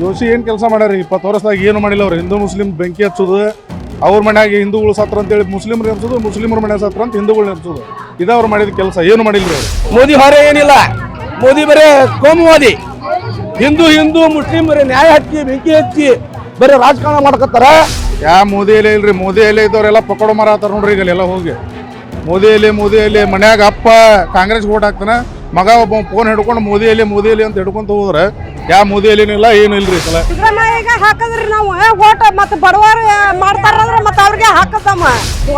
ಜೋಶಿ ಏನ್ ಕೆಲಸ ಮಾಡ್ಯಾರ ಇಪ್ಪತ್ತು ವರ್ಷದಾಗ ಏನು ಮಾಡಿಲ್ಲ ಅವ್ರು. ಹಿಂದೂ ಮುಸ್ಲಿಂ ಬೆಂಕಿ ಹಚ್ಚುದು ಅವ್ರ ಮನ್ಯಾಗ ಹಿಂದೂಗಳು ಸತ್ರ ಅಂತೇಳಿ ಮುಸ್ಲಿಮ್ರು ಎನ್ಸೋದು ಮುಸ್ಲಿಮರ ಮನೆ ಸತ್ರ ಅಂತ ಹಿಂದೂಗಳು ಎನ್ಸೋದು ಇದ ಅವ್ರು ಮಾಡಿದ ಕೆಲಸ. ಏನು ಮಾಡಿಲ್ಲ ಮೋದಿ ಹೊರ ಏನಿಲ್ಲ. ಮೋದಿ ಬರೇ ಕೋಮುವಾದಿ ಹಿಂದೂ ಹಿಂದೂ ಮುಸ್ಲಿಂ ಬರೀ ನ್ಯಾಯ ಹಚ್ಚಿ ಬೆಂಕಿ ಹಚ್ಚಿ ಬರೀ ರಾಜಕಾರಣ ಮಾಡ್ಕೊತಾರ ಯಾ ಮೋದಿ ಎಲೆ ಇಲ್ರಿ. ಮೋದಿ ಎಲೆ ಇದ್ದವ್ರೆಲ್ಲ ಪಕೋಡ ಮರ ಆತಾರ ನೋಡ್ರಿ ಈಗ ಎಲ್ಲ ಹೋಗಿ. ಮೋದಿ ಎಲೆ ಮೋದಿ ಎಲೆ ಮನ್ಯಾಗ ಅಪ್ಪ ಕಾಂಗ್ರೆಸ್ ಓಟ್ ಹಾಕ್ತಾನ. ಮಗ ಒಬ್ಬ ಫೋನ್ ಹಿಡ್ಕೊಂಡು ಮೋದಿ ಮೋದಿಯಲ್ಲಿ ಮೋದಿ ಎಲೆ ಅಂತ ಹಿಡ್ಕೊಂತ ಹೋದ್ರೆ ಯಾ ಮೋದಿ ಏನಿಲ್ಲ ಏನು ರೀ ಸಲ? ಈಗ ಹಾಕಿದ್ರಿ ನಾವು ಓಟ ಮತ್ತೆ ಬಡವರು ಮಾಡ್ತಾರಂದ್ರೆ ಮತ್ತೆ ಅವ್ರಿಗೆ ಹಾಕತ್ತಮ್ಮ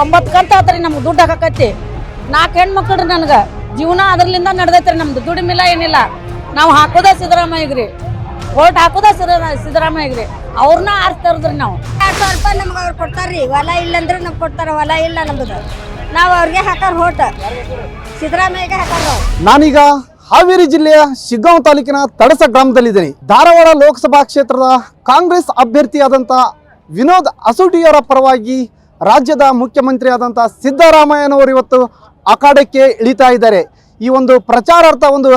ಒಂಬತ್ತು ಗಂಟೆ ಆತ್ರಿ ನಮ್ಗೆ ದುಡ್ಡು ಹಾಕಕತ್ತಿ. ನಾಲ್ಕು ಹೆಣ್ಮಕ್ಳು ನನಗೆ. ಜೀವನ ಅದ್ರಲ್ಲಿಂದ ನಡೆದೈತ್ರಿ ನಮ್ದು. ದುಡಿಮಿಲ್ಲ ಏನಿಲ್ಲ. ನಾವು ಹಾಕೋದ ಸಿದ್ದರಾಮಯ್ಯಗ್ರಿ. ಓಟ್ ಹಾಕೋದ ಸಿದ್ದರಾ ಸಿದ್ದರಾಮಯ್ಯಗ್ರಿ. ಅವ್ರನ್ನ ಆರಿಸ್ತಾರದ್ರಿ ನಾವು. ಎರಡು ಸಾವಿರ ರೂಪಾಯಿ ನಮ್ಗೆ ಅವ್ರು ಕೊಡ್ತಾರ್ರಿ. ಹೊಲ ಇಲ್ಲಂದ್ರೆ ನಮ್ಗೆ ಕೊಡ್ತಾರ. ಹೊಲ ಇಲ್ಲ ನಮ್ದು. ನಾವು ಅವ್ರಿಗೆ ಹಾಕಾರ ಓಟ್. ನಾನೀಗ ಹಾವೇರಿ ಜಿಲ್ಲೆಯ ಶಿಗ್ಗಾಂವ್ ತಾಲೂಕಿನ ತಡಸ ಗ್ರಾಮದಲ್ಲಿದ್ದೇನೆ. ಧಾರವಾಡ ಲೋಕಸಭಾ ಕ್ಷೇತ್ರದ ಕಾಂಗ್ರೆಸ್ ಅಭ್ಯರ್ಥಿಯಾದಂಥ ವಿನೋದ್ ಅಸೋಟಿಯವರ ಪರವಾಗಿ ರಾಜ್ಯದ ಮುಖ್ಯಮಂತ್ರಿ ಆದಂಥ ಸಿದ್ದರಾಮಯ್ಯನವರು ಇವತ್ತು ಅಖಾಡಕ್ಕೆ ಇಳಿತಾ ಇದ್ದಾರೆ. ಈ ಒಂದು ಪ್ರಚಾರಾರ್ಥ ಒಂದು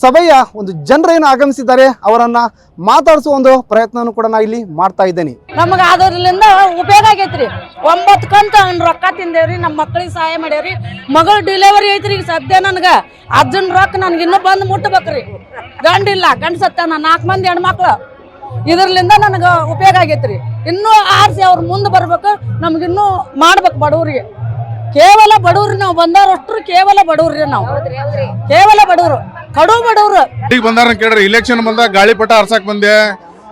ಸಭೆಯ ಒಂದು ಜನರೇನು ಆಗಮಿಸಿದ್ದಾರೆ, ಅವರನ್ನ ಮಾತಾಡಿಸುವ ಒಂದು ಪ್ರಯತ್ನವನ್ನು ಕೂಡ ನಾ ಇಲ್ಲಿ ಮಾಡ್ತಾ ಇದ್ದೇನೆ. ನಮಗೆ ಅದರಿಂದ ಉಪಯೋಗ ಆಗೈತ್ರಿ. ಒಂಬತ್ತು ಕಂತ ರೊಕ್ಕ ತಿಂದೇವ್ರಿ ನಮ್ಮ ಮಕ್ಕಳಿಗೆ ಸಹಾಯ ಮಾಡ್ಯಾವ್ರಿ. ಮಗಳ ಡಿಲೆವರಿ ಐತ್ರಿ, ಈಗ ಸದ್ಯ ನನಗೆ. ಅರ್ಜುನ್ ರೊಕ್ಕ ನನಗೆ ಇನ್ನೂ ಬಂದು ಮುಟ್ಟಬೇಕ್ರಿ ಗಂಡಿಲ್ಲ, ಗಂಡ ಸತ್ಯ ನಾಲ್ಕು ಮಂದಿ ಹೆಣ್ಮಕ್ಳು. ಇದರ್ಲಿಂದ ನನಗೆ ಉಪಯೋಗ ಆಗೈತ್ರಿ. ಇನ್ನೂ ಆರಿಸಿ ಅವ್ರು ಮುಂದೆ ಬರ್ಬೇಕು ನಮ್ಗಿನ್ನೂ ಮಾಡ್ಬೇಕು ಬಡವ್ರಿಗೆ. ಕೇವಲ ಬಡವ್ರಿ ನಾವು ಬಂದವರಷ್ಟು ಕೇವಲ ಬಡವ್ರಿ ನಾವು. ಕೇವಲ ಬಡವ್ರು ಕಡು ಬಡವ್ರು. ಈಗ ಬಂದಾರ ಕೇಳ್ರಿ ಇಲೆಕ್ಷನ್ ಬಂದಾಗ ಗಾಳಿಪಟ ಆರ್ಸಕ್ ಬಂದೆ.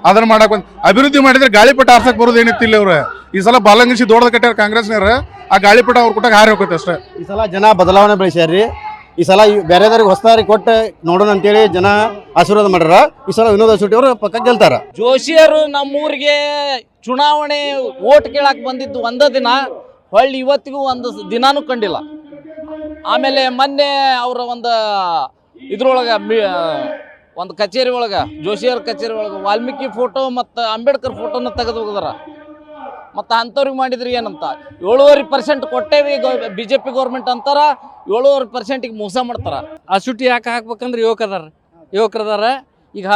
ಅದನ್ನ ಮಾಡಕ್ ಬಂದ್ ಅಭಿವೃದ್ಧಿ ಮಾಡಿದ್ರೆ ಗಾಳಿಪಟ ಆರ್ಸಕ್ ಬರೋದು ಏನಿತ್ತಿಲ್ಲ ಅವ್ರ? ಈ ಸಲ ಬಾಲಂಗಿಸಿ ದೊಡ್ಡದ ಕಟ್ಟಾರ ಕಾಂಗ್ರೆಸ್ನವ್ರ ಆ ಗಾಳಿಪಟ ಅವ್ರ ಕೊಟ್ಟಾಗ ಹಾರಿ ಹೋಗುತ್ತೆ ಅಷ್ಟೇ. ಈ ಸಲ ಜನ ಬದಲಾವಣೆ ಬೆಳೆಸ್ಯಾರ್ರಿ. ಈ ಸಲ ಈ ಬೇರೆದವ್ರಿಗೆ ಹೊಸದಾರಿ ಕೊಟ್ಟು ನೋಡೋಣ ಅಂತೇಳಿ ಜನ ಆಶೀರ್ವಾದ ಮಾಡ್ಯಾರ. ಈ ಸಲ ವಿನೋದ ಶೆಟ್ಟಿ ಅವರು ಪಕ್ಕ ಗೆಲ್ತಾರ. ಜೋಶಿಯರು ನಮ್ಮೂರಿಗೆ ಚುನಾವಣೆ ಓಟ್ ಕೇಳಕ್ ಬಂದಿದ್ದು ಒಂದ ದಿನ. ಹೊಳ್ಳಿ ಇವತ್ತಿಗೂ ಒಂದು ದಿನಾನು ಕಂಡಿಲ್ಲ. ಆಮೇಲೆ ಮೊನ್ನೆ ಅವರ ಒಂದು ಇದ್ರೊಳಗೆ ಒಂದು ಕಚೇರಿ ಒಳಗೆ, ಜೋಶಿಯರ್ ಕಚೇರಿ ಒಳಗೆ ವಾಲ್ಮೀಕಿ ಫೋಟೋ ಮತ್ತು ಅಂಬೇಡ್ಕರ್ ಫೋಟೋನ ತೆಗೆದು ಹೋಗಿದಾರ. ಮತ್ತು ಅಂಥವ್ರಿಗೆ ಮಾಡಿದ್ರಿ ಏನಂತ? ಏಳುವರೆ ಪರ್ಸೆಂಟ್ ಕೊಟ್ಟೇವಿ ಬಿ ಜೆ ಪಿ ಗೌರ್ಮೆಂಟ್ ಅಂತಾರ, ಏಳುವರೆ ಪರ್ಸೆಂಟಿಗೆ ಮೋಸ ಮಾಡ್ತಾರ. ಆ ಸುಟ್ಟಿ ಯಾಕೆ ಹಾಕ್ಬೇಕಂದ್ರೆ ಯುವಕದಾರ ಯುವಕರದಾರ. ಈಗ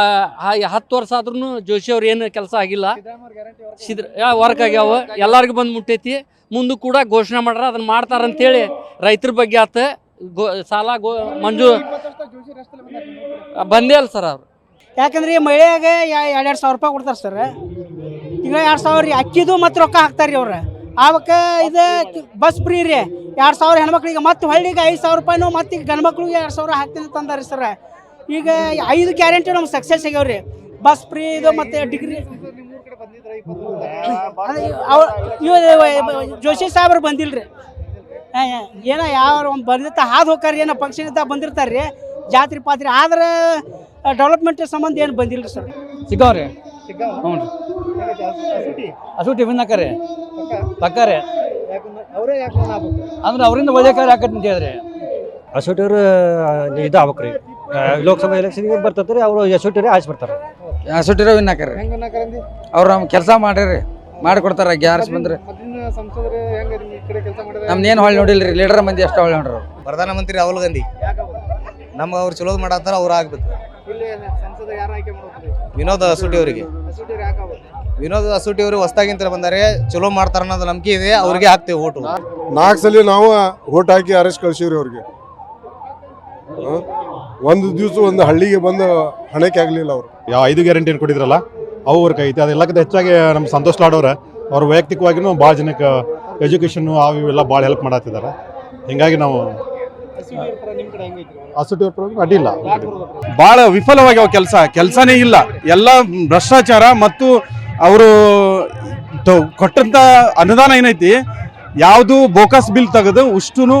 ಹತ್ತು ವರ್ಷ ಆದ್ರೂ ಜೋಶಿ ಅವ್ರು ಏನು ಕೆಲಸ ಆಗಿಲ್ಲ. ಸಿದ್ರ ಯಾ ವರ್ಕ್ ಆಗ್ಯಾವ. ಎಲ್ಲರಿಗೂ ಬಂದು ಮುಟ್ಟೈತಿ. ಮುಂದೆ ಕೂಡ ಘೋಷಣೆ ಮಾಡ್ರ ಅದನ್ನ ಮಾಡ್ತಾರ ಅಂತೇಳಿ ರೈತರ ಬಗ್ಗೆ ಆತ ಗೋ ಸಾಲ ಗೋ ಮಂಜು ಬಂದೇ ಅಲ್ಲ ಸರ್ ಅವ್ರು. ಯಾಕಂದ್ರೆ ಈ ಮಳೆಯಾಗ ಎರಡು ಎರಡು ಸಾವಿರ ರೂಪಾಯಿ ಕೊಡ್ತಾರೆ ಸರ್. ಈಗ ಎರಡು ಸಾವಿರ ರೀ ಅಕ್ಕಿದು ಮತ್ತು ರೊಕ್ಕ ಹಾಕ್ತಾರೆ ರೀ ಅವ್ರು. ಆವಕ್ಕ ಇದು ಬಸ್ ಫ್ರೀ ರೀ. ಎರಡು ಸಾವಿರ ಹೆಣ್ಮಕ್ಳಿಗೆ ಮತ್ತೆ ಹಳ್ಳಿಗೆ ಐದು ಸಾವಿರ ರೂಪಾಯಿನೂ ಮತ್ತೆ ಈಗ ಗಂಡ್ಮಕ್ಳಿಗೆ ಎರಡು ಸಾವಿರ ಹಾಕ್ತೀನಿ ತಂದಾರೆ ಸರ್. ಈಗ ಐದು ಗ್ಯಾರಂಟಿ ನಮ್ಗೆ ಸಕ್ಸಸ್ ಆಗ್ಯಾವ್ರಿ. ರೀ ಬಸ್ ಫ್ರೀ ಇದು ಮತ್ತೆ ಡಿಗ್ರಿ ಜೋಶಿ ಸಾಹೇಬ್ರು ಬಂದಿಲ್ರಿ. ರೀ ಏನೋ ಯಾವ ಒಂದು ಬಂದಿರ್ತ ಹಾದು ಹೋಗ್ತಾರೆ ಏನೋ ಫಂಕ್ಷನ್ ಇದ್ದಾಗ ಬಂದಿರ್ತಾರೆ ರೀ ಜಾತ್ರೆ ಪಾತ್ರೆ ಆದ್ರೆ ಡೆವಲಪ್ಮೆಂಟ್ ಸಂಬಂಧ ಏನು ಬಂದಿಲ್ಲ ರೀ ಸರ್ ಸಿಗ್ಗಾವ್ರಿ ಹ್ಞೂ ರೀ. ಅಸೂಟಿ? ವಿನ್ನಕರಿ ಪಕ್ಕರೆ. ಅಂದ್ರೆ ಅವರಿಂದ ಒಳ್ಳೆ ಕಾರ್ಯ ಅಂತ ಹೇಳಿದ್ರಿ. ಅಸೋಟಿಯವರು ಇದು ಆಗ್ಬೇಕ್ರಿ. ಲೋಕಸಭಾ ಎಲೆಕ್ಷನ್ಗೆ ಬರ್ತದ್ರಿ ಅವರು ಅಸೋಟಿಯವ್ರೆ ಆಯ್ಸಿ ಬರ್ತಾರೆ. ಸುಟ್ಟಿರೋ ಹಾಕಾರ ಅವ್ರು ನಮ್ ಕೆಲಸ ಮಾಡಿರಿ ಮಾಡಿಕೊಡ್ತಾರ ಗ್ಯಾಸ್ ಬಂದ್ರೆ. ನಮ್ದೇನು ಹೊಳ್ಳಿ ನೋಡಿಲ್ರಿ ಲೀಡರ್ ಮಂದಿ ಅಷ್ಟ ಹೊಳ್ಳಿ ನೋಡ್ರಿ. ಪ್ರಧಾನಮಂತ್ರಿ ರಾಹುಲ್ ಗಾಂಧಿ. ನಮ್ಗೆ ಅವ್ರು? ಚಲೋದು ಮಾಡತ್ತಾರ ಅವ್ರು ಆಗ್ಬೇಕು. ವಿನೋದ್ ಅಸೂಟಿ ಅವರಿಗೆ. ವಿನೋದ್ ಅಸೂಟಿ ಅವರು ಹೊಸ್ದಾಗಿಂತ ಬಂದಾರೆ ಚಲೋ ಮಾಡ್ತಾರ ಅನ್ನೋದು ನಂಬಿಕೆ ಇದೆ ಅವ್ರಿಗೆ ಹಾಕ್ತೇವೆ ಓಟು. ನಾಲ್ಕು ಸಲ ನಾವು ಓಟ್ ಹಾಕಿ ಅರೆಸ್ಟ್ ಕಳ್ಸಿವ್ರಿ ಅವ್ರಿಗೆ? ಒಂದು ದಿವಸ ಒಂದು ಹಳ್ಳಿಗೆ ಬಂದು ಹಣಕ್ಕೆ ಆಗಲಿಲ್ಲ ಅವರು. ಯಾವ ಐದು ಗ್ಯಾರಂಟಿ ಏನು ಕೊಟ್ಟಿದ್ರಲ್ಲ? ಅವು ವರ್ಕ್ ಐತಿ ಅದೆಲ್ಲಕ್ಕಿಂತ ಹೆಚ್ಚಾಗಿ ನಮ್ಮ ಸಂತೋಷ್ ಆಡೋರು ಅವ್ರು ವೈಯಕ್ತಿಕವಾಗಿನೂ ಭಾಳ ಜನಕ್ಕೆ ಎಜುಕೇಷನ್ನು ಅವು ಇವೆಲ್ಲ ಭಾಳ ಹೆಲ್ಪ್ ಮಾಡತ್ತಿದ್ದಾರೆ ಹಿಂಗಾಗಿ ನಾವು ಅಸಟಿ ಅಡ್ಡಿಲ್ಲ. ಭಾಳ ವಿಫಲವಾಗ್ಯಾವ ಕೆಲಸ. ಕೆಲಸನೇ ಇಲ್ಲ. ಎಲ್ಲ ಭ್ರಷ್ಟಾಚಾರ ಮತ್ತು ಅವರು ಕೊಟ್ಟಂತ ಅನುದಾನ ಏನೈತಿ ಯಾವುದು ಬೋಕಸ್ ಬಿಲ್ ತೆಗೆದು ಉಷ್ಟುನು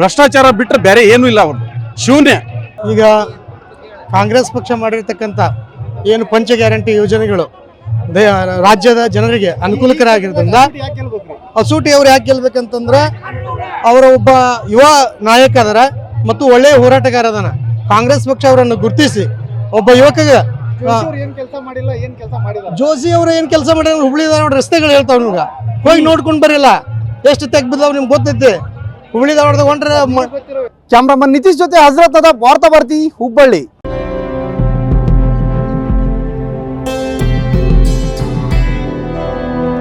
ಭ್ರಷ್ಟಾಚಾರ ಬಿಟ್ಟರೆ ಬೇರೆ ಏನೂ ಇಲ್ಲ ಅವ್ರದ್ದು ಶೂನ್ಯ. ಈಗ ಕಾಂಗ್ರೆಸ್ ಪಕ್ಷ ಮಾಡಿರ್ತಕ್ಕಂಥ ಏನು ಪಂಚ ಗ್ಯಾರಂಟಿ ಯೋಜನೆಗಳು ರಾಜ್ಯದ ಜನರಿಗೆ ಅನುಕೂಲಕರ ಆಗಿರೋದ್ರಿಂದ ಅಸೂಟಿ ಅವ್ರು ಯಾಕೆ ಗೆಲ್ಬೇಕಂತಂದ್ರೆ ಅವರ ಒಬ್ಬ ಯುವ ನಾಯಕ ಅದರ ಮತ್ತು ಒಳ್ಳೆಯ ಹೋರಾಟಗಾರ ಅದನ ಕಾಂಗ್ರೆಸ್ ಪಕ್ಷ ಅವರನ್ನು ಗುರುತಿಸಿ ಒಬ್ಬ ಯುವಕಗೆ ಜೋಶಿ ಅವರು ಏನ್ ಕೆಲಸ ಮಾಡಿದ್ರು ಹುಬ್ಳಿ ಧಾರವಾಡ ರಸ್ತೆಗಳು ಹೇಳ್ತಾವ ನಿಮ್ಗೆ ಹೋಗಿ ನೋಡ್ಕೊಂಡು ಬರಲ್ಲ. ಎಷ್ಟು ತೆಗ್ ಬಿದ್ದಾವ್ ನಿಮ್ಗೆ ಗೊತ್ತೈತಿ? ಹುಬ್ಳಿ ಧಾರವಾಡದ ಹೊಂಟ್ರೆ ಕ್ಯಾಮ್ರಾಮನ್ ನಿತೀಶ್ ಜೊತೆ ಹಜರತ್ ಅದ ವಾರ್ತಾ ಭಾರತಿ ಹುಬ್ಬಳ್ಳಿ.